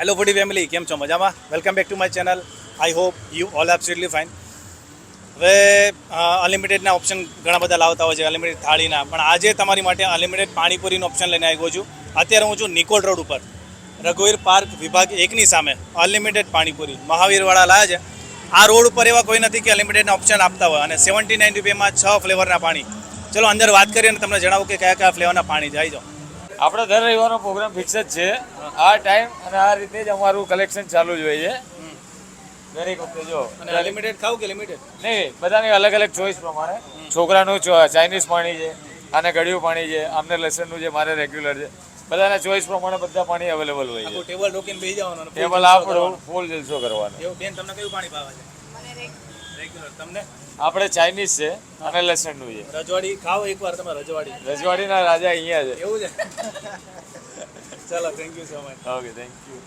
Hello ફૂડી family કેમ છો? મજામાં? Welcome back to my channel I hope you all absolutely fine હવે અનલિમિટેડના ઓપ્શન ઘણા બધા લાવતા હોય છે અનલિમિટેડ થાળીના. પણ આજે તમારી માટે અનલિમિટેડ પાણીપુરીનો ઓપ્શન લઈને આવ્યો છું. અત્યારે હું છું નિકોલ રોડ ઉપર. રઘુવીર પાર્ક વિભાગ એકની સામે. અનલિમિટેડ પાણીપુરી. મહાવીરવાળા લાયા છે. આ રોડ ઉપર એવા કોઈ નથી કે અનલિમિટેડના ઓપ્શન આપતા હોય. અને સેવન્ટી નાઇન રૂપિયામાં છ ફ્લેવરના પાણી. ચલો અંદર વાત કરીએ અને તમને જણાવું કે કયા કયા ફ્લેવરના પાણી જાય જાઓ આપણે દર રવિવારનો પ્રોગ્રામ ફિક્સ જ છે. આ ટાઈમ અને આ રીતે જ અમારું કલેક્શન ચાલુ જ હોય છે. દરેક વખતે જો. અને અનલિમિટેડ ખાવ કે લિમિટેડ નહીં બધાની અલગ અલગ ચોઈસ પ્રમાણે. છોકરાનું ચાઇનીઝ પાણી છે આને ગળ્યું પાણી છે આમને લસણનું જે મારે રેગ્યુલર છે. બધાના ચોઈસ પ્રમાણે બધા પાણી અવેલેબલ હોય છે. ટેબલ રોકીને બેસી જવાનું ટેબલ આપણું ફૂલ જલસો કરવાનો. એવું બેન તમને કયું પાણી ભાવે છે? રેગ્યુલર તમને? આપણે ચાઇનીઝ છે અને લસણનું છે. રજવાડી ખાઓ એકવાર તમે રજવાડી. રજવાડીના રાજા અહીંયા છે. એવું છે? ચલો thank you so much okay thank you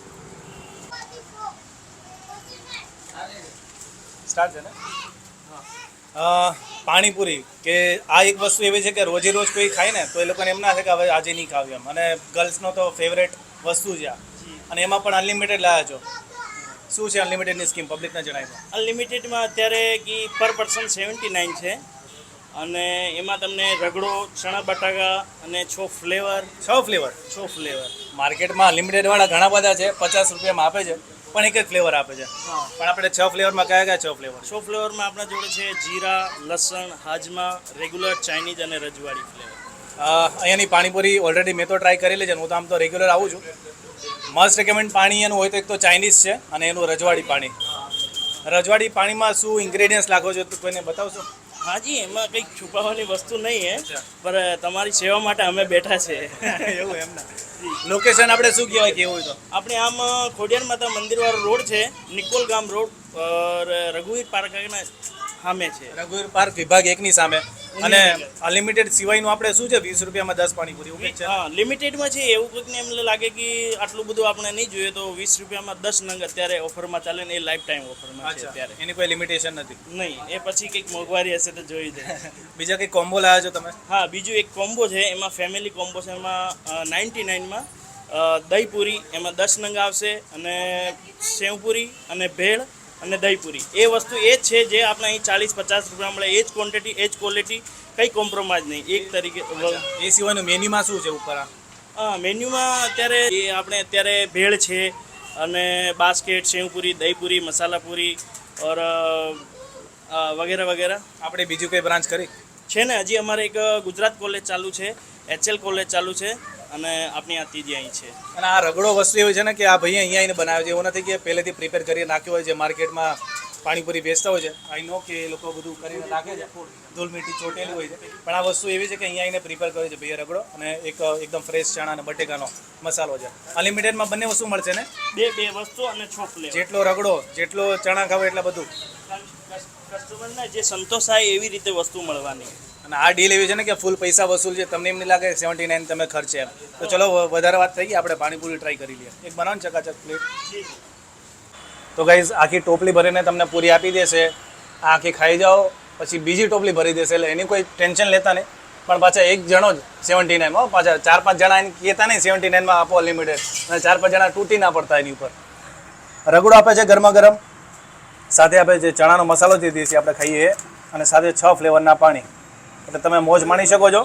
start છે ને? પાણીપુરી કે આ એક વસ્તુ એવી છે કે રોજે રોજ કોઈ ખાય ને તો એ લોકોને એમ ના થાય કે હવે આજે નહીં ખાવ્યું એમ. અને ગર્લ્સનો તો ફેવરેટ વસ્તુ છે આ. અને એમાં પણ અનલિમિટેડ લાયા છો. શું છે અનલિમિટેડની સ્કીમ પબ્લિકને જણાવી અનલિમિટેડમાં અત્યારે કી પર પર્સન સેવન્ટી નાઇન છે. અને એમાં તમને રગડો ચણા બટાકા અને છ ફ્લેવર છ ફ્લેવર છ ફ્લેવર માર્કેટમાં લિમિટેડવાળા ઘણા બધા છે પચાસ રૂપિયામાં આપે છે પણ એક જ ફ્લેવર આપે છે. પણ આપણે છ ફ્લેવરમાં કયા કયા છ ફ્લેવર છ ફ્લેવરમાં આપણા જોડે છે જીરા લસણ હાજમા રેગ્યુલર ચાઇનીઝ અને રજવાડી ફ્લેવર અહીંયાની પાણીપુરી ઓલરેડી મેં તો ટ્રાય કરેલી છે હું તો આમ તો રેગ્યુલર આવું છું. મસ્ટ રેકમેન્ડ પાણી એનું હોય તો એક તો ચાઇનીઝ છે અને એનું રજવાડી પાણી. રજવાડી પાણીમાં શું ઇન્ગ્રેડિયન્ટ્સ લાગો છો તો કોઈને બતાવશો? હાજી એમાં કંઈક છુપાવવાની વસ્તુ નહીં હે પણ પર તમારી સેવા માટે અમે બેઠા છે. એવું એમ ના. લોકેશન આપણે શું કહેવાય કેવું હોય તો? આપણે આમ ખોડિયાર માતા મંદિરવાળો રોડ છે નિકોલ ગામ રોડ રઘુવીર પાર્ક સામે છે. રઘુવીર પાર્ક વિભાગ એકની સામે. અને અનલિમિટેડ સિવાયનું આપણે શું છે? વીસ રૂપિયામાં દસ પાણીપુરી એવું છે. હા લિમિટેડમાં છે એવું કંઈક ને એમને લાગે કે આટલું બધું આપણે નહીં જોઈએ તો વીસ રૂપિયામાં દસ નંગ અત્યારે ઓફરમાં ચાલે ને એ લાઈફ ટાઈમ ઓફરમાં છે અત્યારે. એની કોઈ લિમિટેશન નથી? નહીં એ પછી કંઈક મોંઘવારી હશે તો જોઈ જાય બીજા કંઈક કોમ્બો લાવ્યા છો તમે? હા બીજું એક કોમ્બો છે એમાં ફેમિલી કોમ્બો છે એમાં નાઇન્ટી નાઇનમાં દહીંપુરી એમાં દસ નંગ આવશે અને સેવપુરી અને ભેળ અને દહીપુરી. એ વસ્તુ એ જ છે જે આપણે અહીં ચાલીસ પચાસ રૂપિયા મળે. એ જ ક્વોન્ટિટી એ જ ક્વોલિટી કંઈ કોમ્પ્રોમાઇઝ નહીં. એક તરીકે એ સિવાયનું મેન્યુમાં શું છે ઉપર હા મેન્યુમાં અત્યારે એ આપણે અત્યારે ભેળ છે અને બાસ્કેટ સેવપુરી દહીપુરી મસાલાપુરી ઓર વગેરે વગેરે. આપણે બીજું કંઈ બ્રાન્ચ કરી? છે ને હજી અમારે એક ગુજરાત કોલેજ ચાલુ છે એચએલ કોલેજ ચાલુ છે. અને આપણી આ ત્રીજી અહીં છે. અને આ રગડો વસ્તુ એવી છે ને કે આ ભાઈ અહીંયા આવીને બનાવ્યો છે. એવું નથી કે પહેલેથી પ્રિપેર કરી નાખ્યો હોય છે માર્કેટમાં પાણીપુરી વેચતા હોય છે. આઈ નો કે એ લોકો બધું કરીને નાખે છે. ધૂળ મીઠી ચોટેલી હોય છે. પણ આ વસ્તુ એવી છે કે અહીંયા આવીને પ્રિપેર કરે છે ભાઈ રગડો અને એક એકદમ ફ્રેશ ચણા અને બટેકાનો મસાલો છે. અનલિમિટેડમાં બંને વસ્તુ મળશે ને? બે બે વસ્તુ અને છોકલે જેટલો રગડો જેટલો ચણા ખાવ એટલા બધું. કસ્ટમરને જે સંતોષ થાય એવી રીતે વસ્તુ મળવાની. અને આ ડીલ એવી છે ને કે ફૂલ પૈસા વસૂલ છે તમને એમ નહીં લાગે સેવન્ટી નાઇન તમે ખર્ચે એમ. તો ચલો વધારે વાત થઈ ગઈ આપણે પાણીપુરી ટ્રાય કરી લઈએ. એક બનાવો ને ચકાચક પ્લેટ તો ગાઈઝ આખી ટોપલી ભરીને તમને પૂરી આપી દેશે. આ આખી ખાઈ જાઓ પછી બીજી ટોપલી ભરી દેશે. એટલે એની કોઈ ટેન્શન લેતા નહીં. પણ પાછા એક જણો જ સેવન્ટી નાઇનમાં પાછા ચાર પાંચ જણા એને કહેતા નહીં સેવન્ટી નાઇનમાં આપો લિમિટેડ અને ચાર પાંચ જણા તૂટી ના પડતા એની ઉપર. રગડો આપે છે ગરમા ગરમ. સાથે આપણે જે ચણાનો મસાલો જે દેશી આપણે ખાઈએ અને સાથે છ ફ્લેવરના પાણી. એટલે તમે મોજ માણી શકો છો.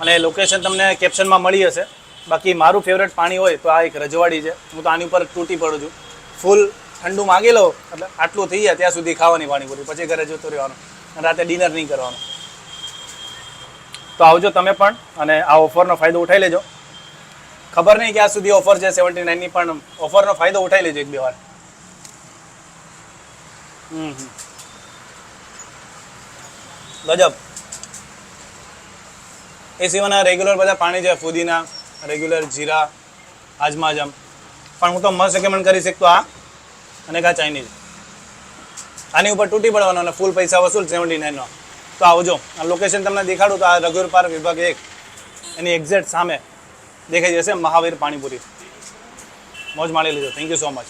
અને લોકેશન તમને કેપ્શનમાં મળી હશે. બાકી મારું ફેવરેટ પાણી હોય તો આ એક રજવાડી છે. હું તો આની ઉપર તૂટી પડું છું. ફૂલ ઠંડુ માગી લો એટલે આટલું થઈ જાય ત્યાં સુધી ખાવાની પાણીપુરી પછી ઘરે જતો રહેવાનું. અને રાતે ડિનર નહીં કરવાનું. તો આવજો તમે પણ અને આ ઓફરનો ફાયદો ઉઠાઈ લેજો. ખબર નહીં ક્યાં સુધી ઓફર છે. સેવન્ટી નાઇનની પણ ઓફરનો ફાયદો ઉઠાઈ લેજો એક બે વાર. ગજબ. એ સિવાયના રેગ્યુલર બધા પાણી છે, ફુદીના રેગ્યુલર જીરા આજમાજમ પણ હું તો મસ્ત રેકમેન્ડ કરી શકતો આ અને કા ચાઇનીઝ આની ઉપર તૂટી પડવાનો અને ફૂલ પૈસા વસૂલ સેવન્ટી નાઇનનો તો આવજો. આ લોકેશન તમને દેખાડું તો આ રઘુર પાર્ક વિભાગ એક. એની એક્ઝેક્ટ સામે દેખાઈ જશે મહાવીર પાણીપુરી. મોજ માણી લીધો થેન્ક યુ સો મચ